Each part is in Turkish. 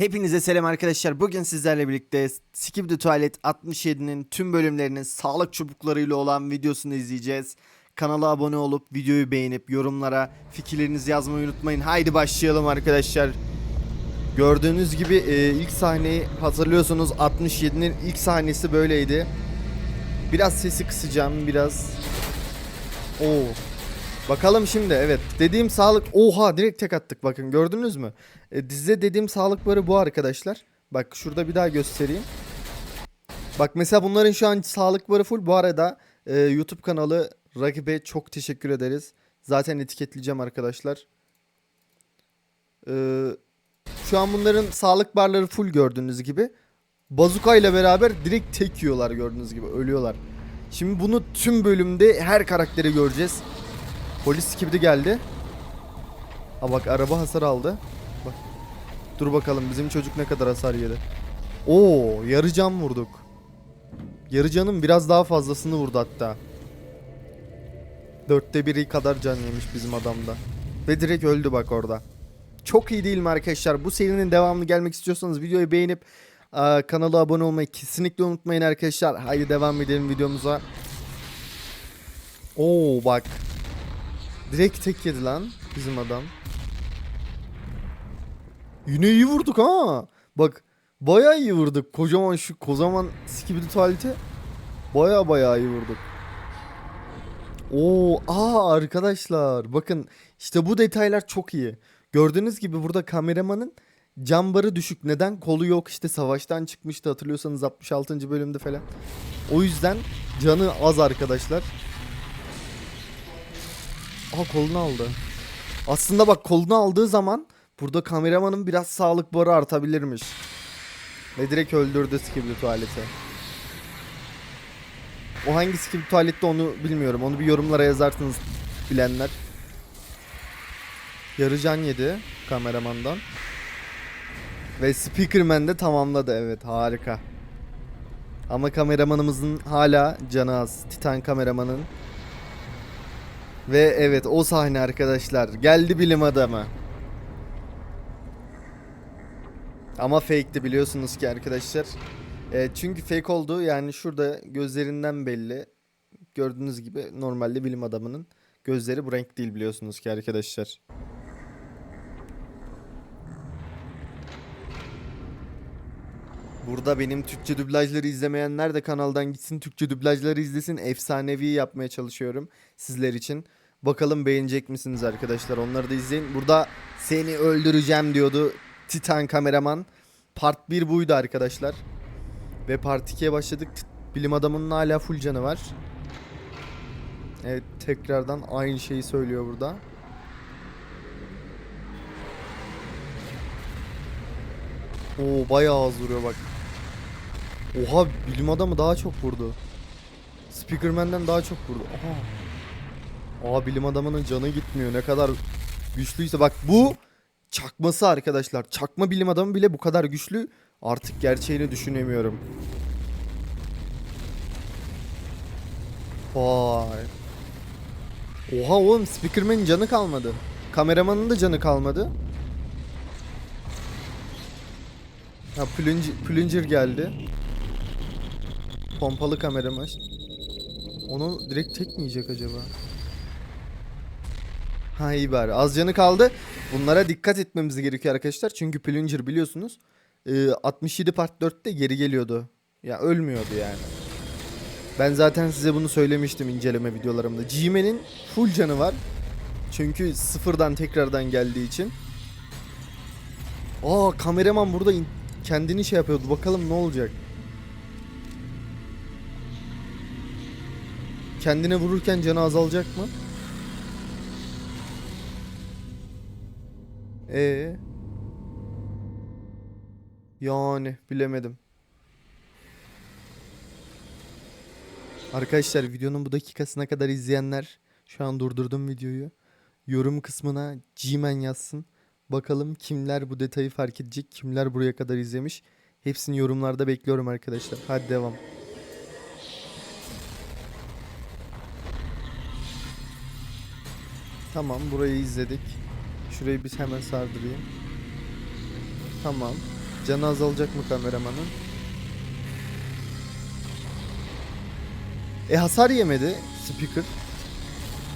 Hepinize selam arkadaşlar. Bugün sizlerle birlikte Skip the Toilet 67'nin tüm bölümlerinin sağlık çubuklarıyla olan videosunu izleyeceğiz. Kanala abone olup videoyu beğenip yorumlara fikirlerinizi yazmayı unutmayın. Haydi başlayalım arkadaşlar. Gördüğünüz gibi e, ilk sahneyi hatırlıyorsunuz 67'nin ilk sahnesi böyleydi. Biraz sesi kısacağım biraz. Oo. Bakalım şimdi evet dediğim sağlık oha direkt tek attık bakın gördünüz mü? E, dizide dediğim sağlık barı bu arkadaşlar. Bak şurada bir daha göstereyim. Bak mesela bunların şu an sağlık barı full. Bu arada e, YouTube kanalı Rakibe çok teşekkür ederiz. Zaten etiketleyeceğim arkadaşlar. E, şu an bunların sağlık barları full gördüğünüz gibi. Bazuka ile beraber direkt tek yiyorlar gördüğünüz gibi ölüyorlar. Şimdi bunu tüm bölümde her karakteri göreceğiz. Polis gibi de geldi. Ha bak araba hasar aldı. Bak. Dur bakalım bizim çocuk ne kadar hasar yedi. Oo yarı can vurduk. Yarı canın biraz daha fazlasını vurdu hatta. Dörtte biri kadar can yemiş bizim adamda. Ve direkt öldü bak orada. Çok iyi değil mi arkadaşlar? Bu serinin devamını gelmek istiyorsanız videoyu beğenip kanala abone olmayı kesinlikle unutmayın arkadaşlar. Haydi devam edelim videomuza. Oo bak. Direkt tek yedi lan bizim adam. Yine iyi vurduk ha. Bak bayağı iyi vurduk. Kocaman şu kocaman skibidi tuvalete bayağı bayağı iyi vurduk. Oo, aa arkadaşlar bakın işte bu detaylar çok iyi. Gördüğünüz gibi burada kameramanın cam barı düşük. Neden? Kolu yok işte savaştan çıkmıştı hatırlıyorsanız 66. bölümde falan. O yüzden canı az arkadaşlar. Aha kolunu aldı. Aslında bak kolunu aldığı zaman burada kameramanın biraz sağlık barı artabilirmiş. Ve direkt öldürdü Skibidi tuvaleti. O hangi Skibidi tuvalette onu bilmiyorum. Onu bir yorumlara yazarsınız bilenler. Yarı can yedi kameramandan. Ve Speakerman de tamamladı evet harika. Ama kameramanımızın hala canı az. Titan kameramanın ve evet o sahne arkadaşlar. Geldi bilim adamı. Ama fake'ti biliyorsunuz ki arkadaşlar. E, çünkü fake oldu. Yani şurada gözlerinden belli. Gördüğünüz gibi normalde bilim adamının gözleri bu renk değil biliyorsunuz ki arkadaşlar. Burada benim Türkçe dublajları izlemeyenler de kanaldan gitsin Türkçe dublajları izlesin. Efsanevi yapmaya çalışıyorum sizler için. Bakalım beğenecek misiniz arkadaşlar? Onları da izleyin. Burada seni öldüreceğim diyordu Titan kameraman. Part 1 buydu arkadaşlar. Ve Part 2'ye başladık. Bilim adamının hala full canı var. Evet tekrardan aynı şeyi söylüyor burada. Oo bayağı az vuruyor bak. Oha bilim adamı daha çok vurdu. Speakerman'den daha çok vurdu. Aha. Aa bilim adamının canı gitmiyor. Ne kadar güçlüyse bak bu çakması arkadaşlar. Çakma bilim adamı bile bu kadar güçlü. Artık gerçeğini düşünemiyorum. Vay. Oha oğlum Speakerman'in canı kalmadı. Kameramanın da canı kalmadı. Ha Plunger, Plunger geldi. Pompalı kameraman. Onu direkt tek mi yiyecek acaba? Ha iyi bari. Az canı kaldı. Bunlara dikkat etmemiz gerekiyor arkadaşlar. Çünkü Plunger biliyorsunuz. e, 67 part 4'te geri geliyordu. Ya ölmüyordu yani. Ben zaten size bunu söylemiştim inceleme videolarımda. G-Man'in full canı var. Çünkü sıfırdan tekrardan geldiği için. Aa kameraman burada in- kendini şey yapıyordu. Bakalım ne olacak. Kendine vururken canı azalacak mı? Ee. Yani bilemedim. Arkadaşlar videonun bu dakikasına kadar izleyenler şu an durdurdum videoyu. Yorum kısmına G-Man yazsın. Bakalım kimler bu detayı fark edecek, kimler buraya kadar izlemiş. Hepsini yorumlarda bekliyorum arkadaşlar. Hadi devam. Tamam burayı izledik. Şurayı biz hemen sardırayım. Tamam. Canı azalacak mı kameramanın? E hasar yemedi speaker.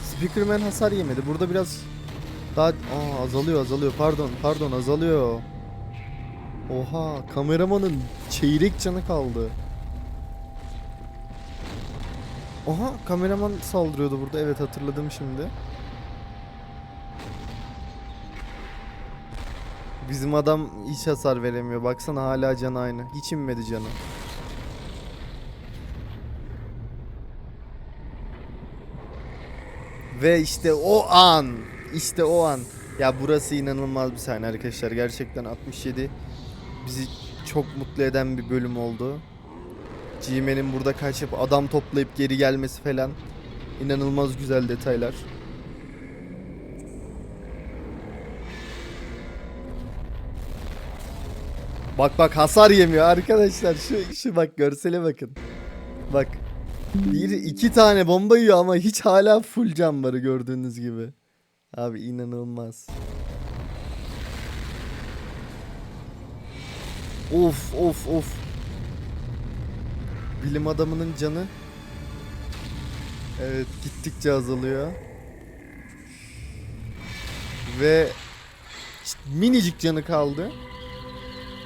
Speakerman hasar yemedi. Burada biraz daha Aa, azalıyor azalıyor. Pardon pardon azalıyor. Oha kameramanın çeyrek canı kaldı. Oha kameraman saldırıyordu burada. Evet hatırladım şimdi. Bizim adam hiç hasar veremiyor. Baksana hala canı aynı. Hiç inmedi canı. Ve işte o an, işte o an. Ya burası inanılmaz bir sahne arkadaşlar. Gerçekten 67 bizi çok mutlu eden bir bölüm oldu. G-Man'in burada kaçıp adam toplayıp geri gelmesi falan. İnanılmaz güzel detaylar. Bak bak hasar yemiyor arkadaşlar. Şu, şu bak görsele bakın. Bak. Bir iki tane bomba yiyor ama hiç hala full can varı gördüğünüz gibi. Abi inanılmaz. Of of of. Bilim adamının canı Evet gittikçe azalıyor. Ve minicik canı kaldı.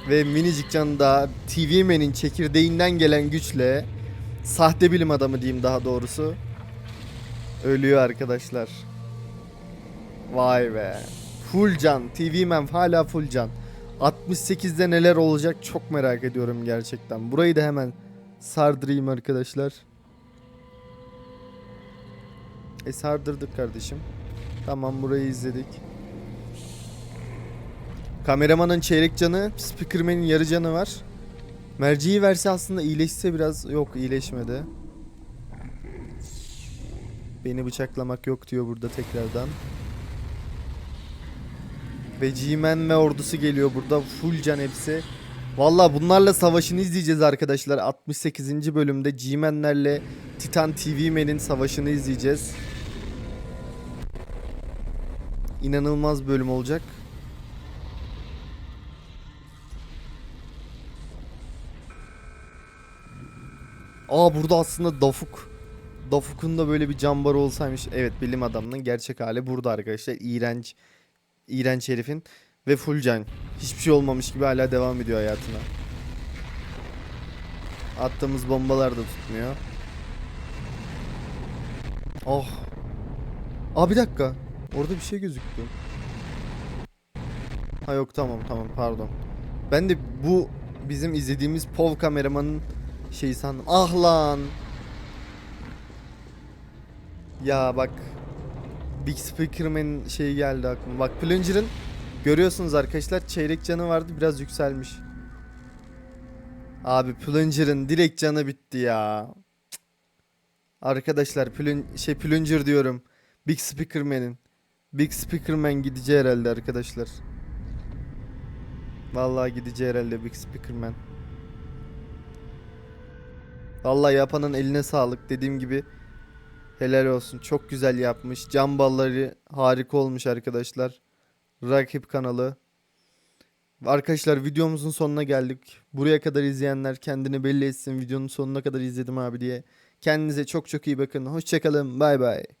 Ve minicik canı da TV Man'in çekirdeğinden gelen güçle sahte bilim adamı diyeyim daha doğrusu ölüyor arkadaşlar. Vay be. Full can. TV Man hala full can. 68'de neler olacak çok merak ediyorum gerçekten. Burayı da hemen sardırayım arkadaşlar. E sardırdık kardeşim. Tamam burayı izledik. Kameramanın çeyrek canı, Speakerman'in yarı canı var. Merciyi verse aslında iyileşse biraz yok iyileşmedi. Beni bıçaklamak yok diyor burada tekrardan. Ve G-Man ve ordusu geliyor burada. Full can hepsi. Valla bunlarla savaşını izleyeceğiz arkadaşlar. 68. bölümde G-Man'lerle Titan TV Man'in savaşını izleyeceğiz. İnanılmaz bölüm olacak. Aa burada aslında Dafuk. Dafuk'un da böyle bir cambarı olsaymış. Evet bilim adamının gerçek hali burada arkadaşlar. İğrenç. İğrenç herifin. Ve full can. Hiçbir şey olmamış gibi hala devam ediyor hayatına. Attığımız bombalar da tutmuyor. Oh. Aa bir dakika. Orada bir şey gözüktü. Ha yok tamam tamam pardon. Ben de bu bizim izlediğimiz POV kameramanın şeyi sandım. Ah lan. Ya bak. Big Speakerman'in şeyi geldi aklıma. Bak Plunger'ın görüyorsunuz arkadaşlar çeyrek canı vardı biraz yükselmiş. Abi Plunger'ın direkt canı bitti ya. Cık. Arkadaşlar Plun şey Plunger diyorum. Big Speakerman'in. Big Speakerman gideceği herhalde arkadaşlar. Vallahi gideceği herhalde Big Speakerman. Vallahi yapanın eline sağlık. Dediğim gibi helal olsun. Çok güzel yapmış. Cam balları harika olmuş arkadaşlar. Rakip kanalı. Arkadaşlar videomuzun sonuna geldik. Buraya kadar izleyenler kendini belli etsin. Videonun sonuna kadar izledim abi diye. Kendinize çok çok iyi bakın. Hoşçakalın. Bay bay.